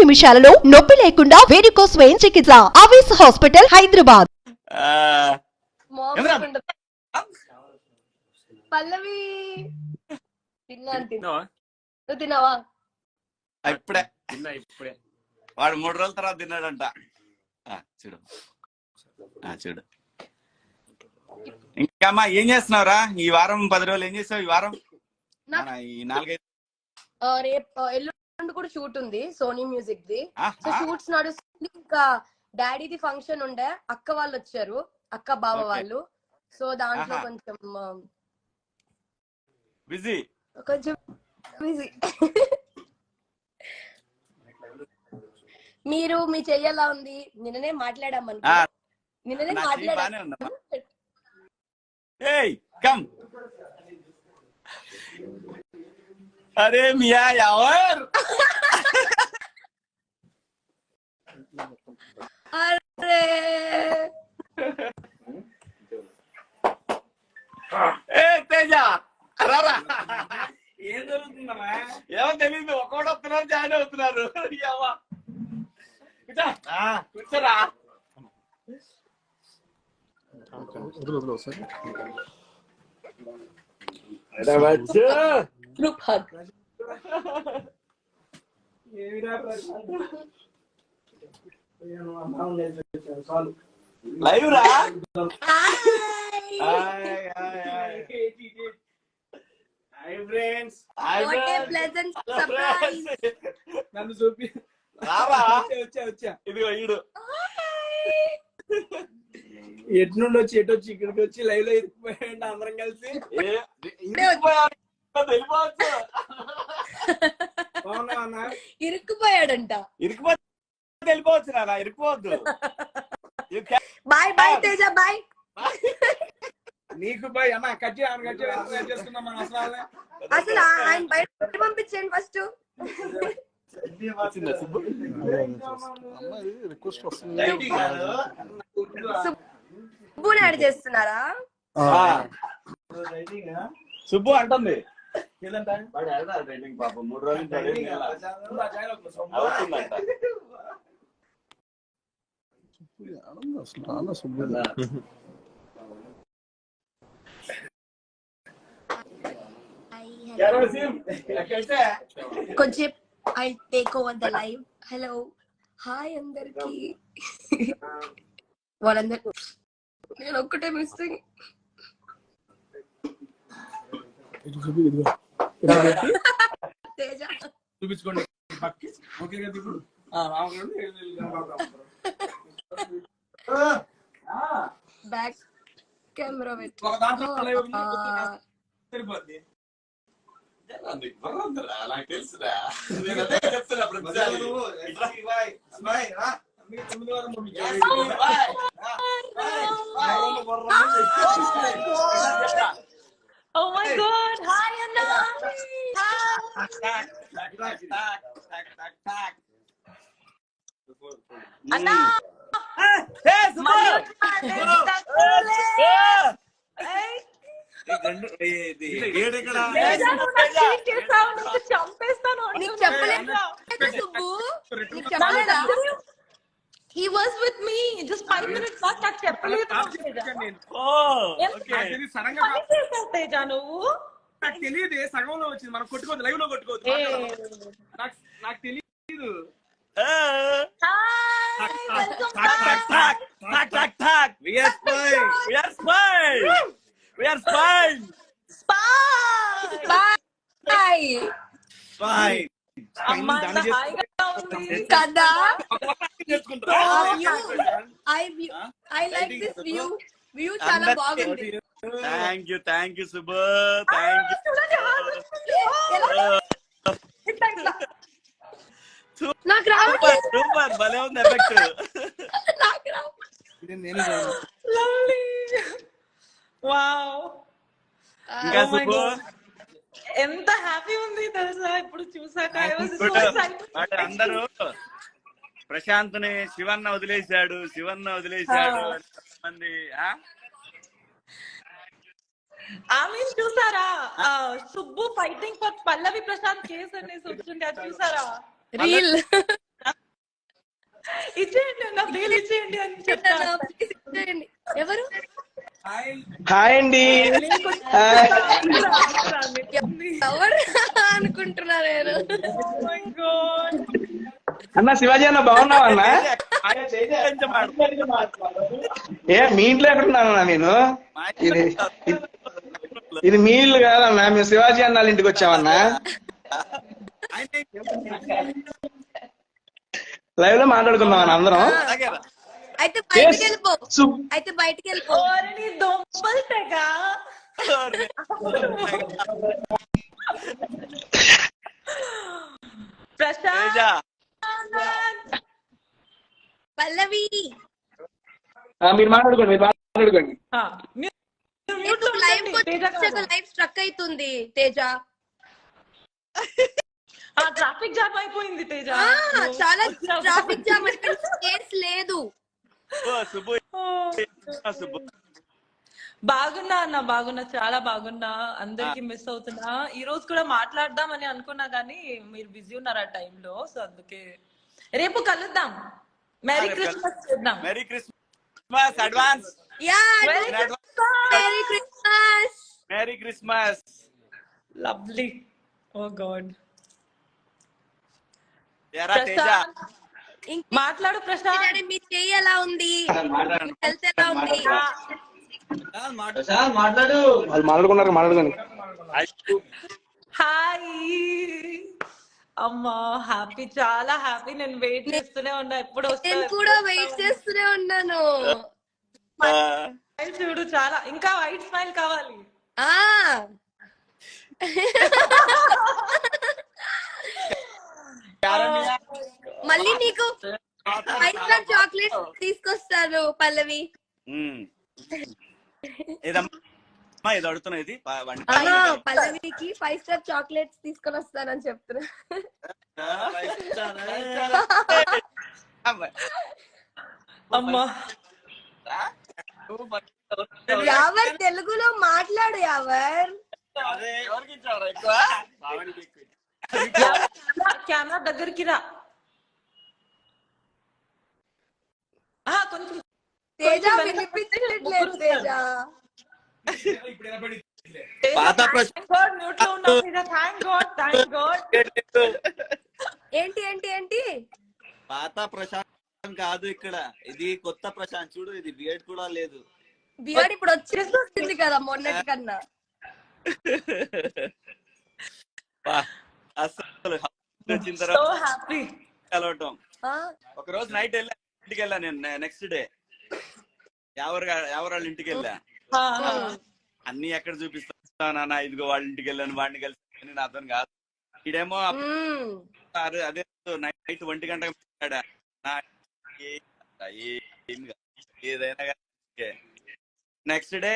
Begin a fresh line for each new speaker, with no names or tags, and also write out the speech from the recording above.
నిమిషాలలో నొప్పి లేకుండా వేడికోస్ స్వయం చికిత్స. అవేస్ హాస్పిటల్ హైదరాబాద్.
పల్లవి!
తిన్నావా?
నువ్వు తిన్నావా?
ఇప్పుడే.
ఇప్పుడే.
వాడు మూడు రోజుల తర్వాత తిన్నాడంట. ఆ, చూడు. ఆ, చూడు. ఇంకా అమ్మా ఏం చేస్తున్నావురా? ఈ వారం పది రోజులు ఏం చేసావు? ఈ వారం? ఈ నాలుగైదు
రేపు కూడా షూట్ ఉంది సోనీ మ్యూజిక్ ది సో షూట్స్ నడుస్తుంది. ఇంకా డాడీది ఫంక్షన్ ఉండే అక్క వాళ్ళు వచ్చారు అక్క బావ. వాళ్ళు. సో దాంట్లో. కొంచెం
బిజీ.
కొంచెం బిజీ. మీరు మీ చెయ్యలా ఉంది? నిన్ననే మాట్లాడామనుకో.
ఆ,
నిన్ననే మాట్లాడాం
ఏయ్ come. అరే మియా ఎవర్
అరే
ఏ తేజ రారా ఏం జరుగుతుందమ్మా ఏమో తెలియదు ఒక్కోటి వస్తున్నారు జాయిన్ అవుతున్నారు ఏమో కూర్చో. కూర్చోరా
వదిలు వదిలు ఒకసారి
గ్రూప్ హగ్
Live రా.
హాయ్ ఫ్రెండ్స్ నన్ను చూపి. వచ్చా వచ్చా వచ్చా.
ఇదిగో ఈడు.
ఎటు నుండి వచ్చి ఎటు వచ్చి ఇక్కడికి వచ్చి లైవ్లో ఇరికిపోయాడు అందరం కలిసి.
వెళ్ళిపోవచ్చు.
ఇరుక్కుపోయాడంట.
ఇరికిపోతే వెళ్ళిపోవచ్చు నాన్న can-
bye bye Teja bye.
నీకు బాయ్. అన్న కట్ చేయ కట్ చేయ చేసుకుందాం మనం అసలు
అసలు ఆయన బయట పంపించండి ఫస్ట్.
వచ్చిందా సుబ్బు?
రిక్వెస్ట్
సుబ్బుని యాడ్ చేస్తున్నారా?
ఆ. సుబ్బు అంటుంది. వాడు వెళ్తాడు రైడింగ్ పాపం మూడు రోజులు నుంచి అడిగింది ఇలా. అవుతుందంట
కొంచెం I take over the live hello hi అందరికి వాళ్ళందరు నేను ఒక్కటే మిస్సింగ్ తేజ.
చూపించుకోండి. పక్కి. ఓకే కదా ఇప్పుడు?
బ్యాక్ కెమెరా పెట్టు.
ఒక దాంట్లో సరిపోద్ది.
నాకు తెలుసురా. నేను అదే చెప్తున్నా ప్రతిసారి.
Anna! చంపేస్తాను
నీకు చెప్పలేదు? నీకు చెప్పలేదు?
తెలియదు,
తేజ నువ్వు.
నాకు సగంలో వచ్చింది. మనం కొట్టుకోవద్దు లైవ్లో కొట్టుకోవద్దు. నాకు నాకు తెలియదు.
హాయ్ వెల్కమ్
బాయ్
అమ్మా
దాన్ని
ఎంత హాయిగా ఉంది
కదా
చేసుకుంటా
I I like this view view చాలా బాగుంది
thank you thank you Subbu thank you
చూడండి
ఎలా
ఇట్లా ఇట్లా
నాకు రావట్లేదు
సూపర్ భలే ఉంది ఎఫెక్ట్
నాకు రావట్లేదు
నేను.
లవ్లీ వావ్
ఇంకా
Oh God. ఎంత హ్యాపీ ఉంది తెలుసా? ఇప్పుడు చూసాక
అందరూ ప్రశాంత్ని శివన్న వదిలేశాడు శివన్న వదిలేశాడు
ఆ.
అని కొంతమంది ఆ?
ఆమె చూసారా? ఆ, Subbu fighting for Pallavi Prashanth case అనేసి వచ్చింది అది చూసారా?
రీల్
ఇచ్చేయండి నా బెయిల్ ఇచ్చేయండి అని చెప్తాను.
ఎవరు?
హాయ్. అండి.
ఎవరు అనుకుంటున్నా నేను
అన్న శివాజీ అన్న బాగున్నావా అన్న. ఏ మీ ఇంట్లో ఎక్కడున్నానన్నా నేను? ఇది ఇది- ఇది మీ ఇల్లు కాదన్నా మేము శివాజీ అన్న వాళ్ళ ఇంటికి వచ్చామన్నా. లైవ్లో మాట్లాడుకుందాం అందరం.
అయితే బయటికి వెళ్ళిపో అయితే బయటికి వెళ్ళిపో
ప్రశాంత్
పల్లవి.
మీరు మాట్లాడుకోండి మీరు మాట్లాడుకోండి.
లైవ్. లైవ్ స్ట్రక్ అవుతుంది తేజ.
ఆ ట్రాఫిక్ జామ్ అయిపోయింది తేజ.
ఆ, చాలా ట్రాఫిక్ జామ్ స్పేస్ లేదు.
బాగున్నా అన్న బాగున్నా చాలా బాగున్నా. అందరికి మిస్ అవుతున్నా. ఈ రోజు కూడా మాట్లాడదాం అని అనుకున్నా కానీ మీరు బిజీ ఉన్నారు ఆ టైంలో సో అందుకే. రేపు కలుద్దాం. మెరీ క్రిస్మస్ చేద్దాం.
Merry Christmas advance
yeah
merry Christmas merry Christmas
lovely oh
god మాట్లాడు ప్రశాంత్
మీ చెయ్యి ఎలా ఉంది? హెల్త్ ఎలా ఉంది?
వాళ్ళు మాట్లాడుకున్నారు మాట్లాడుకోండి.
హాయ్. అమ్మా హ్యాపీ చాలా హ్యాపీ నేను వెయిట్ చేస్తూనే ఉన్నా ఎప్పుడు
నేను
వస్తా
కూడా వెయిట్ చేస్తూనే ఉన్నాను.
చూడు చాలా. ఇంకా వైట్ స్మైల్ కావాలి.
ఆ. మళ్ళీ నీకు ఫైవ్ స్టార్ చాక్లెట్ తీసుకొస్తాను పల్లవి.
ఏదమ్మా అడుగుతున్నా ఇది?
పల్లవికి ఫైవ్ స్టార్ చాక్లెట్స్ తీసుకొని వస్తానని చెప్తున్నా.
అమ్మా.
యావర్ తెలుగులో మాట్లాడు యావర్.
కెమెరా దగ్గరికి రా. ఆ, కొంచెం
తేజ వినిపించట్లేదు తేజ. ఏంటి ఏంటి ఏంటి?
పాత ప్రశాంత్ కాదు ఇక్కడ. ఇది కొత్త ప్రశాంత్. చూడు ఇది బియడ్ కూడా లేదు.
బియర్డ్ ఇప్పుడు వచ్చేస్తుంది కదా మొన్నటి కన్నా.
వచ్చిన తర్వాత కలవటం. ఒక రోజు నైట్ వెళ్ళా ఇంటికి వెళ్ళా నేను నెక్స్ట్ డే ఎవరు ఎవరు వాళ్ళ ఇంటికి వెళ్ళా? అన్ని ఎక్కడ చూపిస్తా నాన్న ఇదిగో వాళ్ళ ఇంటికి వెళ్ళాను వాడిని కలిసి నాతో కాదు. అదే అదే నైట్ ఒంటి గంట ఏదైనా నెక్స్ట్ డే